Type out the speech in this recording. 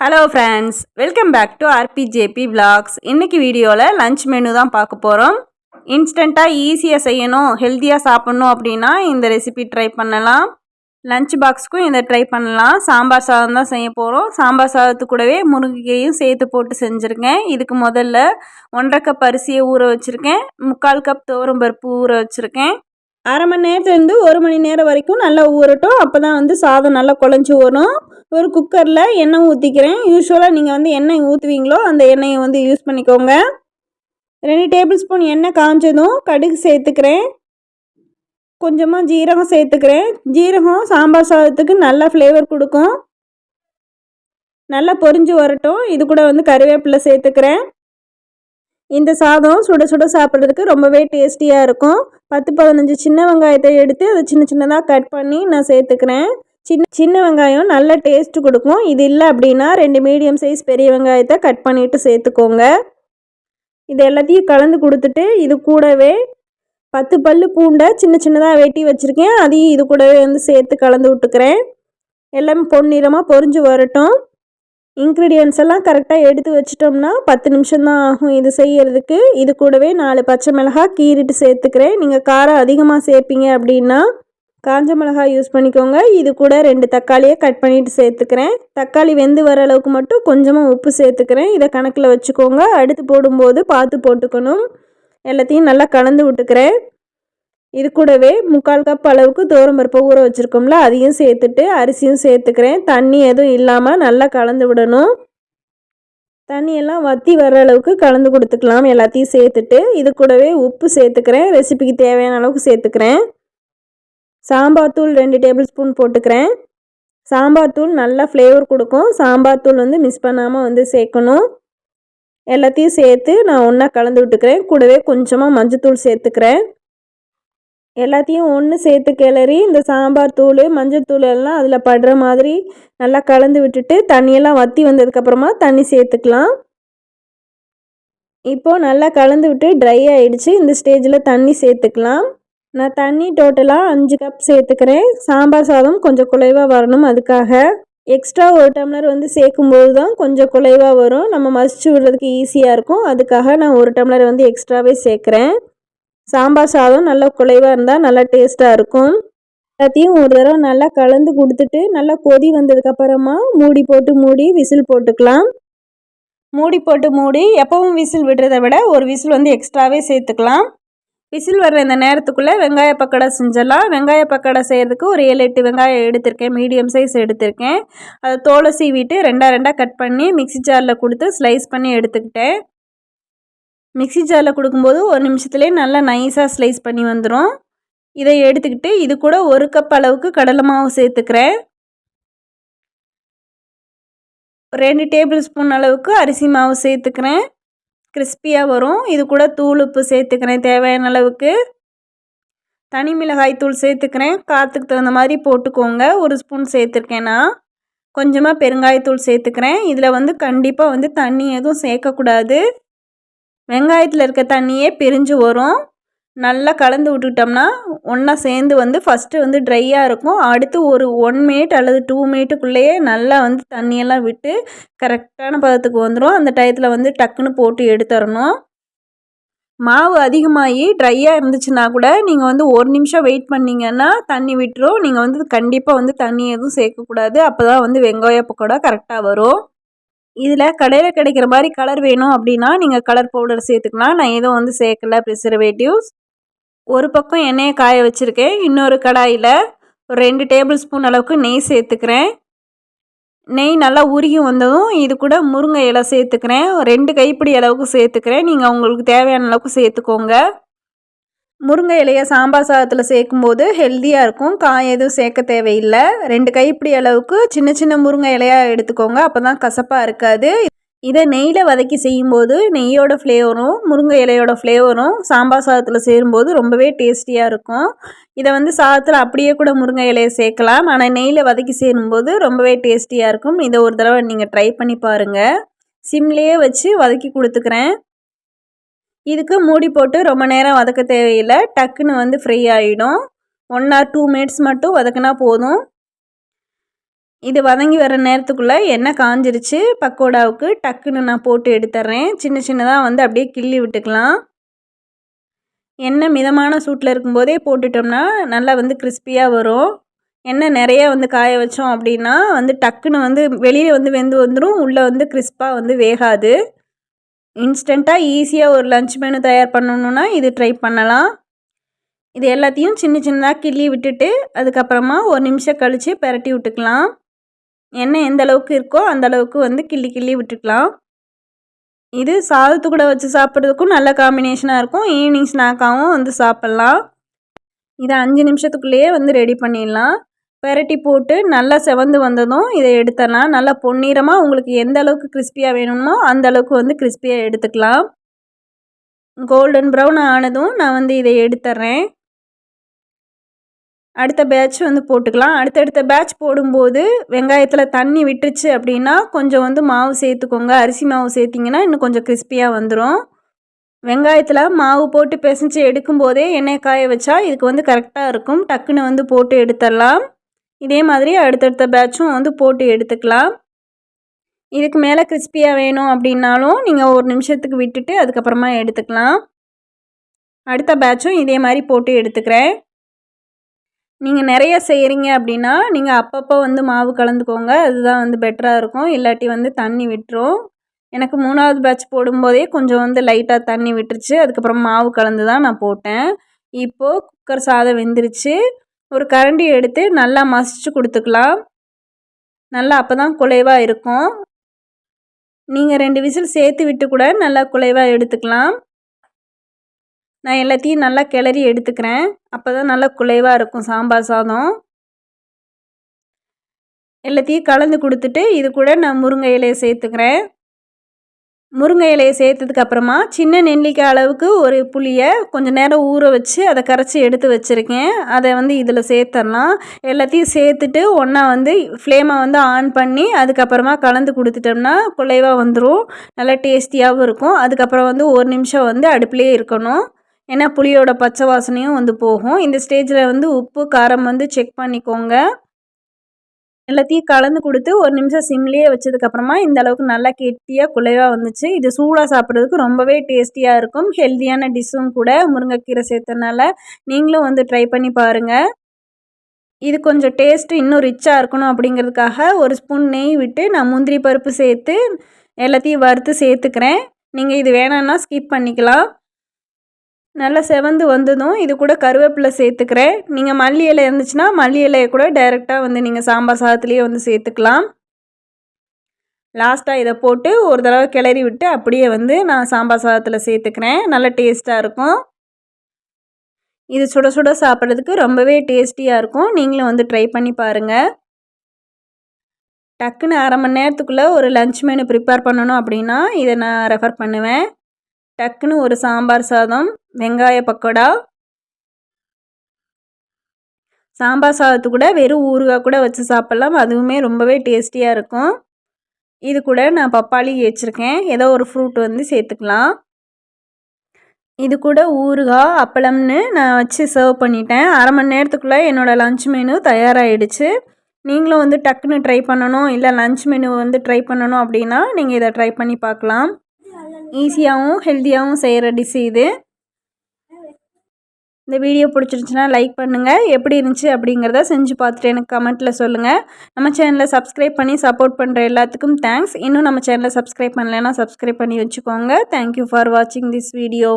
Hello friends welcome back to RPJP vlogs. இன்றைக்கி வீடியோவில் lunch menu தான் பார்க்க போகிறோம் இன்ஸ்டண்ட்டாக ஈஸியாக செய்யணும் ஹெல்த்தியாக சாப்பிட்ணும் அப்படின்னா இந்த ரெசிபி ட்ரை பண்ணலாம். லஞ்ச் பாக்ஸ்க்கும் இதை ட்ரை பண்ணலாம். சாம்பார் சாதம் தான் செய்ய போகிறோம் சாம்பார் சாதத்து கூடவே முருங்கைக்கையும் சேர்த்து போட்டு செஞ்சுருக்கேன். இதுக்கு முதல்ல ஒன்றரை கப் அரிசியை ஊற வச்சுருக்கேன். முக்கால் கப் துவரம் பருப்பு ஊற வச்சுருக்கேன். அரை மணி நேரத்துலேருந்து ஒரு மணி நேரம் வரைக்கும் நல்லா ஊறட்டும். அப்போ தான் வந்து சாதம் நல்லா குழஞ்சி வரும் ஒரு குக்கரில் எண்ணெய் ஊற்றிக்கிறேன் யூஸ்வலாக நீங்கள் வந்து எண்ணெய் ஊற்றுவீங்களோ அந்த எண்ணெயை வந்து யூஸ் பண்ணிக்கோங்க. ரெண்டு டேபிள் ஸ்பூன் எண்ணெய் காஞ்சதும் கடுகு சேர்த்துக்கிறேன். கொஞ்சமாக ஜீரகம் சேர்த்துக்கிறேன். ஜீரகம் சாம்பார் சாதத்துக்கு நல்லா ஃப்ளேவர் கொடுக்கும். நல்லா பொரிஞ்சு வரட்டும். இது கூட வந்து கருவேப்பிலை சேர்த்துக்கிறேன். இந்த சாதம் சுட சுட சாப்பிட்றதுக்கு ரொம்பவே டேஸ்டியாக இருக்கும். பத்து பதினஞ்சு சின்ன வெங்காயத்தை எடுத்து அதை சின்ன சின்னதாக கட் பண்ணி நான் சேர்த்துக்கிறேன். சின்ன சின்ன வெங்காயம் நல்ல டேஸ்ட்டு கொடுக்கும். இது இல்லை அப்படின்னா ரெண்டு மீடியம் சைஸ் பெரிய வெங்காயத்தை கட் பண்ணிவிட்டு சேர்த்துக்கோங்க. இது எல்லாத்தையும் கலந்து கொடுத்துட்டு இது கூடவே பத்து பல் பூண்டை சின்ன சின்னதாக வெட்டி வச்சுருக்கேன். அதையும் இது கூடவே வந்து சேர்த்து கலந்து விட்டுக்கிறேன். எல்லாமே பொன்னிறமாக பொறிஞ்சு வரட்டும். இன்க்ரீடியன்ஸ் எல்லாம் கரெக்டாக எடுத்து வச்சிட்டோம்னா பத்து நிமிஷம் தான் ஆகும் இது செய்யறதுக்கு. இது கூடவே நாலு பச்சை மிளகாய் கீறிட்டு சேர்த்துக்கிறேன். நீங்கள் காரம் அதிகமாக சேர்ப்பீங்க அப்படின்னா காஞ்ச மிளகாய் யூஸ் பண்ணிக்கோங்க. இது கூட ரெண்டு தக்காளியை கட் பண்ணிவிட்டு சேர்த்துக்கிறேன். தக்காளி வெந்து வர அளவுக்கு மட்டும் கொஞ்சமாக உப்பு சேர்த்துக்கிறேன். இதை கணக்கில் வச்சுக்கோங்க. அடுத்து போடும்போது பார்த்து போட்டுக்கணும். எல்லாத்தையும் நல்லா கலந்து விட்டுக்கிறேன். இது கூடவே முக்கால் கப் அளவுக்கு தோரம் பருப்பை ஊற வச்சுருக்கோம்ல அதையும் சேர்த்துட்டு அரிசியும் சேர்த்துக்கிறேன். தண்ணி எதுவும் இல்லாமல் நல்லா கலந்து விடணும். தண்ணியெல்லாம் வற்றி வர்ற அளவுக்கு கலந்து கொடுத்துக்கலாம். எல்லாத்தையும் சேர்த்துட்டு இது கூடவே உப்பு சேர்த்துக்கிறேன். ரெசிபிக்கு தேவையான அளவுக்கு சேர்த்துக்கிறேன். சாம்பார் தூள் ரெண்டு டேபிள் ஸ்பூன் போட்டுக்கிறேன். சாம்பார் தூள் நல்லா ஃப்ளேவர் கொடுக்கும். சாம்பார் தூள் வந்து மிஸ் பண்ணாமல் வந்து சேர்க்கணும். எல்லாத்தையும் சேர்த்து நான் ஒன்றா கலந்து விட்டுக்கிறேன். கூடவே கொஞ்சமாக மஞ்சத்தூள் சேர்த்துக்கிறேன். எல்லாத்தையும் ஒன்று சேர்த்து கிளறி இந்த சாம்பார் தூள் மஞ்சத்தூள் எல்லாம் அதில் படுற மாதிரி நல்லா கலந்து விட்டுட்டு தண்ணியெல்லாம் வற்றி வந்ததுக்கப்புறமா தண்ணி சேர்த்துக்கலாம். இப்போது நல்லா கலந்து விட்டு ட்ரை ஆகிடுச்சு இந்த ஸ்டேஜில் தண்ணி சேர்த்துக்கலாம். நான் தண்ணி டோட்டலாக அஞ்சு கப் சேர்த்துக்கிறேன். சாம்பார் சாதம் கொஞ்சம் குலைவாக வரணும் அதுக்காக. எக்ஸ்ட்ரா ஒரு டம்ளர் வந்து சேர்க்கும்போது தான் கொஞ்சம் குலைவாக வரும். நம்ம மசிச்சு விடுறதுக்கு ஈஸியாக இருக்கும். அதுக்காக நான் ஒரு டம்ளர் வந்து எக்ஸ்ட்ராவே சேர்க்குறேன். சாம்பார் சாதம் நல்லா குலைவாக இருந்தால் நல்லா டேஸ்ட்டாக இருக்கும். எல்லாத்தையும் ஒரு தடவை நல்லா கலந்து கொடுத்துட்டு நல்லா கொதி வந்ததுக்கப்புறமா மூடி போட்டு மூடி விசில் போட்டுக்கலாம். மூடி போட்டு மூடி எப்பவும் விசில் விடுறதை விட ஒரு விசில் வந்து எக்ஸ்ட்ராவே சேர்த்துக்கலாம். விசில் வர்ற இந்த நேரத்துக்குள்ளே வெங்காய பக்கடை செஞ்சிடலாம். வெங்காய பக்கடை செய்கிறதுக்கு ஒரு ஏழு எட்டு வெங்காயம் எடுத்திருக்கேன். மீடியம் சைஸ் எடுத்திருக்கேன். அதை தோலை சீவிட்டு ரெண்டாக ரெண்டாக கட் பண்ணி மிக்சி ஜாரில் கொடுத்து ஸ்லைஸ் பண்ணி எடுத்துக்கிட்டேன். மிக்சி ஜாரில் கொடுக்கும்போது ஒரு நிமிஷத்துலேயே நல்லா நைஸாக ஸ்லைஸ் பண்ணி வந்துடும் இதை எடுத்துக்கிட்டு இது கூட ஒரு கப் அளவுக்கு கடலை மாவு சேர்த்துக்கிறேன். ரெண்டு டேபிள் ஸ்பூன் அளவுக்கு அரிசி மாவு சேர்த்துக்கிறேன். கிறிஸ்பியாக வரும். இது கூட தூள் உப்பு சேர்த்துக்கிறேன் தேவையான அளவுக்கு. தனி மிளகாய் தூள் சேர்த்துக்கிறேன். காற்றுக்கு தகுந்த மாதிரி போட்டுக்கோங்க. ஒரு ஸ்பூன் சேர்த்துருக்கேன் நான். கொஞ்சமாக பெருங்காயத்தூள் சேர்த்துக்கிறேன். இதில் வந்து கண்டிப்பாக வந்து தண்ணி எதுவும் சேர்க்கக்கூடாது. வெங்காயத்தில் இருக்க தண்ணியே பிரிஞ்சு வரும். நல்லா கலந்து விட்டுட்டோம்னா ஒன்றா சேர்ந்து வந்து ஃபஸ்ட்டு வந்து ட்ரையாக இருக்கும். அடுத்து ஒரு ஒன் மினிட் அல்லது டூ மினிட்டுக்குள்ளேயே நல்லா வந்து தண்ணியெல்லாம் விட்டு கரெக்டான பதத்துக்கு வந்துடும் அந்த டயத்தில் வந்து டக்குன்னு போட்டு எடுத்துடணும். மாவு அதிகமாகி ட்ரையாக இருந்துச்சுன்னா கூட நீங்கள் வந்து ஒரு நிமிஷம் வெயிட் பண்ணிங்கன்னா தண்ணி விட்டுரும். நீங்கள் வந்து கண்டிப்பாக வந்து தண்ணி எதுவும் சேர்க்கக்கூடாது. அப்போ தான் வந்து வெங்காய பக்கோடா கரெக்டாக வரும். இதில் கடையில் கிடைக்கிற மாதிரி கலர் வேணும் அப்படின்னா நீங்கள் கலர் பவுடர் சேர்த்துக்கலாம். நான் எதுவும் வந்து சேர்க்கல. ப்ரிசர்வேட்டிவ்ஸ் ஒரு பக்கம் எண்ணெயை காய வச்சுருக்கேன். இன்னொரு கடாயில் ஒரு ரெண்டு டேபிள் ஸ்பூன் அளவுக்கு நெய் சேர்த்துக்கிறேன். நெய் நல்லா உருகி வந்ததும் இது கூட முருங்கை இலை சேர்த்துக்கிறேன். ரெண்டு கைப்பிடி அளவுக்கு சேர்த்துக்கிறேன். நீங்கள் உங்களுக்கு தேவையான அளவுக்கு சேர்த்துக்கோங்க. முருங்கை இலையை சாம்பார் சாதத்தில் சேர்க்கும்போது ஹெல்த்தியாக இருக்கும். காய் எதுவும் சேர்க்க தேவையில்லை. ரெண்டு கைப்பிடி அளவுக்கு சின்ன சின்ன முருங்கை இலையாக எடுத்துக்கோங்க. அப்போ தான் கசப்பாக இருக்காது. இதை நெய்யில் வதக்கி செய்யும்போது நெய்யோட ஃப்ளேவரும் முருங்கை இலையோட ஃப்ளேவரும் சாம்பார் சாதத்தில் சேரும்போது ரொம்பவே டேஸ்டியாக இருக்கும். இதை வந்து சாதத்தில் அப்படியே கூட முருங்கை இலையை சேர்க்கலாம். ஆனால் நெய்யில் வதக்கி சேரும்போது ரொம்பவே டேஸ்டியாக இருக்கும். இதை ஒரு தடவை நீங்கள் ட்ரை பண்ணி பாருங்கள் சிம்லேயே வச்சு வதக்கி கொடுத்துக்கிறேன். இதுக்கு மூடி போட்டு ரொம்ப நேரம் வதக்க தேவையில்லை. டக்குன்னு வந்து ஃப்ரை ஆகிடும் ஒன் ஆர் டூ மினிட்ஸ் மட்டும் வதக்கினா போதும். இது வதங்கி வர நேரத்துக்குள்ளே எண்ணெய் காஞ்சிருச்சு. பக்கோடாவுக்கு டக்குன்னு நான் போட்டு எடுத்துட்றேன் சின்ன சின்னதாக வந்து அப்படியே கிள்ளி விட்டுக்கலாம். எண்ணெய் மிதமான சூட்டில் இருக்கும்போதே போட்டுட்டோம்னா நல்லா வந்து கிறிஸ்பியாக வரும். எண்ணெய் நிறைய வந்து காய வச்சோம் அப்படின்னா வந்து டக்குன்னு வந்து வெளியில் வந்து வெந்து வந்துடும் உள்ளே வந்து கிறிஸ்பாக வந்து வேகாது. இன்ஸ்டண்ட்டாக ஈஸியாக ஒரு லஞ்ச் மெனு தயார் பண்ணணுன்னா இது ட்ரை பண்ணலாம். இது எல்லாத்தையும் சின்ன சின்னதாக கிள்ளி விட்டுட்டு அதுக்கப்புறமா ஒரு நிமிஷம் கழித்து பரட்டி விட்டுக்கலாம். எண்ணெய் எந்த அளவுக்கு இருக்கோ அந்த அளவுக்கு வந்து கிள்ளி கிள்ளி விட்டுக்கலாம். இது சாதத்து கூட வச்சு சாப்பிட்றதுக்கும் நல்ல காம்பினேஷனாக இருக்கும். ஈவினிங் ஸ்நாக்காகவும் வந்து சாப்பிட்லாம். இதை அஞ்சு நிமிஷத்துக்குள்ளேயே வந்து ரெடி பண்ணிடலாம். பெரட்டி போட்டு நல்லா செவந்து வந்ததும் இதை எடுத்துடலாம். நல்லா பொன்னிறமாக உங்களுக்கு எந்த அளவுக்கு கிறிஸ்பியாக வேணுமோ அந்த அளவுக்கு வந்து கிறிஸ்பியாக எடுத்துக்கலாம். கோல்டன் ப்ரௌன் ஆனதும் நான் வந்து இதை எடுத்துட்றேன். அடுத்த பேட்ச் வந்து போட்டுக்கலாம். அடுத்தடுத்த பேட்ச் போடும்போது வெங்காயத்தில் தண்ணி விட்டுருச்சு அப்படின்னா கொஞ்சம் வந்து மாவு சேர்த்துக்கோங்க. அரிசி மாவு சேர்த்திங்கன்னா இன்னும் கொஞ்சம் கிறிஸ்பியாக வந்துடும் வெங்காயத்தில் மாவு போட்டு பிசைஞ்சு எடுக்கும்போதே எண்ணெய் காய வச்சா இதுக்கு வந்து கரெக்டாக இருக்கும். டக்குன்னு வந்து போட்டு எடுத்துடலாம். இதே மாதிரி அடுத்தடுத்த பேட்சும் வந்து போட்டு எடுத்துக்கலாம். இதுக்கு மேலே கிறிஸ்பியாக வேணும் அப்படின்னாலும் நீங்கள் ஒரு நிமிஷத்துக்கு விட்டுட்டு அதுக்கப்புறமா எடுத்துக்கலாம். அடுத்த பேட்சும் இதே மாதிரி போட்டு எடுத்துக்கிறேன். நீங்கள் நிறைய செய்கிறீங்க அப்படின்னா நீங்கள் அப்பப்போ வந்து மாவு கலந்துக்கோங்க. அதுதான் வந்து பெட்டராக இருக்கும். இல்லாட்டி வந்து தண்ணி விட்டுரும். எனக்கு மூணாவது பேட்ச் போடும்போதே கொஞ்சம் வந்து லைட்டாக தண்ணி விட்டுருச்சு. அதுக்கப்புறம் மாவு கலந்து தான் நான் போட்டேன். இப்போது குக்கர் சாதம் வெந்துருச்சு. ஒரு கரண்டி எடுத்து நல்லா மசிச்சு கொடுத்துக்கலாம். நல்லா அப்போ தான் குலைவாக இருக்கும். நீங்கள் ரெண்டு விசில் சேர்த்து விட்டு கூட நல்லா குலைவாக எடுத்துக்கலாம். நான் எல்லாத்தையும் நல்லா கிளறி எடுத்துக்கிறேன். அப்போ தான் நல்லா குலைவாக இருக்கும் சாம்பார் சாதம். எல்லாத்தையும் கலந்து கொடுத்துட்டு இது கூட நான் முருங்கை இலையை சேர்த்துக்கிறேன். முருங்கை இலையை சேர்த்ததுக்கு அப்புறமா சின்ன நெல்லிக்காய் அளவுக்கு ஒரு புளியை கொஞ்சம் நேரம் ஊற வச்சு அதை கரைச்சி எடுத்து வச்சுருக்கேன். அதை வந்து இதில் சேர்த்துடலாம் எல்லாத்தையும் சேர்த்துட்டு ஒன்றா வந்து ஃப்ளேமை வந்து ஆன் பண்ணி அதுக்கப்புறமா கலந்து கொடுத்துட்டோம்னா குலைவாக வந்துடும் நல்லா டேஸ்டியாகவும் இருக்கும். அதுக்கப்புறம் வந்து ஒரு நிமிஷம் வந்து அடுப்புலேயே இருக்கணும். ஏன்னா புளியோட பச்சை வாசனையும் வந்து போகும். இந்த ஸ்டேஜில் வந்து உப்பு காரம் வந்து செக் பண்ணிக்கோங்க. எல்லாத்தையும் கலந்து கொடுத்து ஒரு நிமிஷம் சிம்லேயே வச்சதுக்கப்புறமா இந்த அளவுக்கு நல்லா கெட்டியாக குலைவாக வந்துச்சு. இது சூடாக சாப்பிட்றதுக்கு ரொம்பவே டேஸ்டியாக இருக்கும். ஹெல்த்தியான டிஷ்ஷும் கூட முருங்கைக்கீரை சேர்த்தனால நீங்களும் வந்து ட்ரை பண்ணி பாருங்கள் இது கொஞ்சம் டேஸ்ட்டு இன்னும் ரிச்சாக இருக்கணும் அப்படிங்கிறதுக்காக ஒரு ஸ்பூன் நெய் விட்டு நான் முந்திரி பருப்பு சேர்த்து எல்லாத்தையும் வறுத்து சேர்த்துக்கிறேன். நீங்கள் இது வேணான்னா ஸ்கிப் பண்ணிக்கலாம். நல்லா செவந்து வந்ததும் இது கூட கருவேப்பிலை சேர்த்துக்கிறேன். நீங்கள் மல்லி இலை இருந்துச்சுன்னா மல்லி இலையை கூட டைரெக்டாக வந்து நீங்கள் சாம்பார் சாதத்துலேயே வந்து சேர்த்துக்கலாம். லாஸ்ட்டாக இதை போட்டு ஒரு தடவை கிளறி விட்டு அப்படியே வந்து நான் சாம்பார் சாதத்தில் சேர்த்துக்கிறேன். நல்லா டேஸ்ட்டாக இருக்கும். இது சுட சுட சாப்பிட்றதுக்கு ரொம்பவே டேஸ்டியாக இருக்கும். நீங்களும் வந்து ட்ரை பண்ணி பாருங்கள் டக்குன்னு அரை மணி நேரத்துக்குள்ளே ஒரு லஞ்ச் மெனு ப்ரிப்பேர் பண்ணணும் அப்படின்னா இதை நான் ரெஃபர் பண்ணுவேன். டக்குன்னு ஒரு சாம்பார் சாதம் வெங்காய பக்கோடா. சாம்பார் சாதத்து கூட வெறும் ஊறுகாய் கூட வச்சு சாப்பிட்லாம். அதுவுமே ரொம்பவே டேஸ்டியாக இருக்கும். இது கூட நான் பப்பாளி வச்சுருக்கேன். ஏதோ ஒரு ஃப்ரூட் வந்து சேர்த்துக்கலாம். இது கூட ஊறுகாய் அப்பளம்னு நான் வச்சு சர்வ் பண்ணிட்டேன். அரை மணி நேரத்துக்குள்ளே என்னோடய லஞ்ச் மெனு தயாராகிடுச்சு நீங்களும் வந்து டக்குன்னு ட்ரை பண்ணணும். இல்லை லஞ்ச் மெனு வந்து ட்ரை பண்ணணும் அப்படின்னா நீங்கள் இதை ட்ரை பண்ணி பார்க்கலாம். ஈஸியாகவும் ஹெல்த்தியாகவும் செய்கிற டிஷ் இது. இந்த வீடியோ பிடிச்சிருந்துச்சின்னா லைக் பண்ணுங்கள் எப்படி இருந்துச்சு அப்படிங்கிறத செஞ்சு பார்த்துட்டு எனக்கு கமெண்ட்டில் சொல்லுங்கள் நம்ம சேனலை சப்ஸ்கிரைப் பண்ணி சப்போர்ட் பண்ணுற எல்லாத்துக்கும் தேங்க்ஸ் இன்னும் நம்ம சேனலை சப்ஸ்கிரைப் பண்ணலைன்னா சப்ஸ்கிரைப் பண்ணி வச்சுக்கோங்க. தேங்க்யூ ஃபார் வாட்சிங் திஸ் வீடியோ